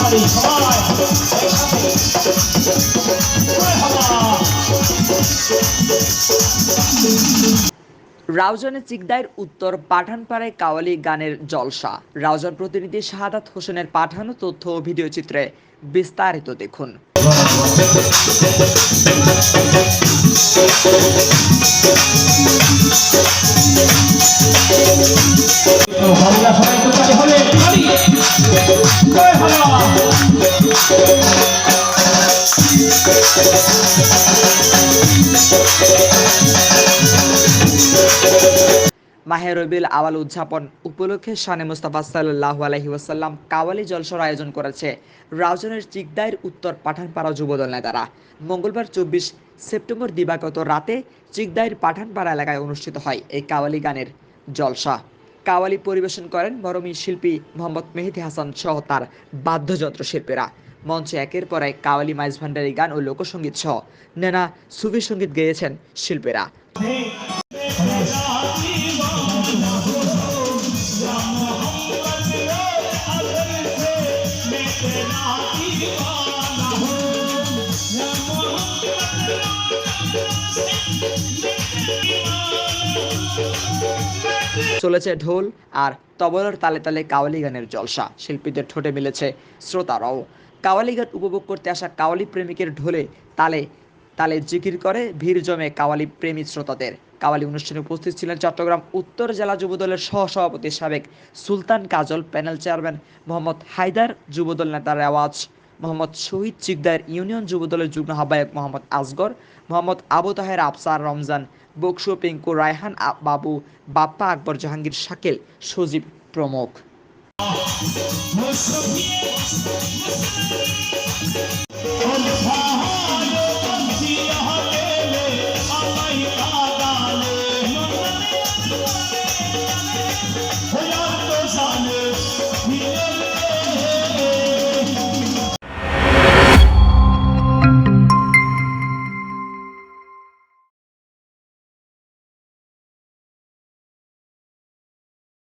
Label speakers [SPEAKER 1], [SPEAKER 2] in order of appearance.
[SPEAKER 1] পারি সবাই
[SPEAKER 2] রাউজানে চিকদাইর উত্তর পাঠানপাড়ায় কাওয়ালি গানের জলসা। রাউজান প্রতিনিধি শাহাদাত হোসেনের পাঠানো তথ্য ও ভিডিও চিত্রে বিস্তারিত দেখুন। মাহে রবিউল আওয়াল উদযাপন উপলক্ষে শানে মুস্তাফা সাল্লাহ আলহি ওয়াসাল্লাম কাওয়ালি জলসর আয়োজন করেছে। রাউজানের চিকদাইর উত্তর পাঠানপাড়া যুবদল নেতারা। মঙ্গলবার চব্বিশ সেপ্টেম্বর দিবাগত রাতে চিকদাইর পাঠানপাড়া এলাকায় অনুষ্ঠিত হয় এই কাওয়ালি গানের জলসা। কাওয়ালি পরিবেশন করেন মরমী শিল্পী মোহাম্মদ মেহেদি হাসান সহ তার বাদ্যযন্ত্র শিল্পীরা। মঞ্চে একের পর এক কাওয়ালি মাইজ ভান্ডারি গান ও লোকসঙ্গীত সহ নানা সুফি সংগীত গেয়েছেন শিল্পীরা। চলেছে ঢোল আর তবলার তালে তালে কাওয়ালি গানের জলসা। শিল্পীদের ঠোঁটে মিলেছে শ্রোতারাও। কাওয়ালি গান উপভোগ করতে আসা কাওয়ালি প্রেমিকের ঢোলে তালে তালে জিকির করে, ভিড় জমে কাওয়ালি প্রেমী শ্রোতাদের। কাওয়ালি অনুষ্ঠানে উপস্থিত ছিলেন চট্টগ্রাম উত্তর জেলা যুবদলের সহসভাপতি সাবেক সুলতান কাজল, প্যানেল চেয়ারম্যান মোহাম্মদ হায়দার, যুবদল নেতা রেওয়াজ মোহাম্মদ শহীদ চিকদার ইউনিয়ন যুবদলের যুগ্ম আহ্বায়ক মোহাম্মদ আসগর, মোহাম্মদ আবু তাহের আফসার রমজান বকশু পিঙ্কু রায়হান বাবু বাপ্পা আকবর জাহাঙ্গীর শাকিল, সজীব প্রমুখ।
[SPEAKER 1] Mostra o que é, mostra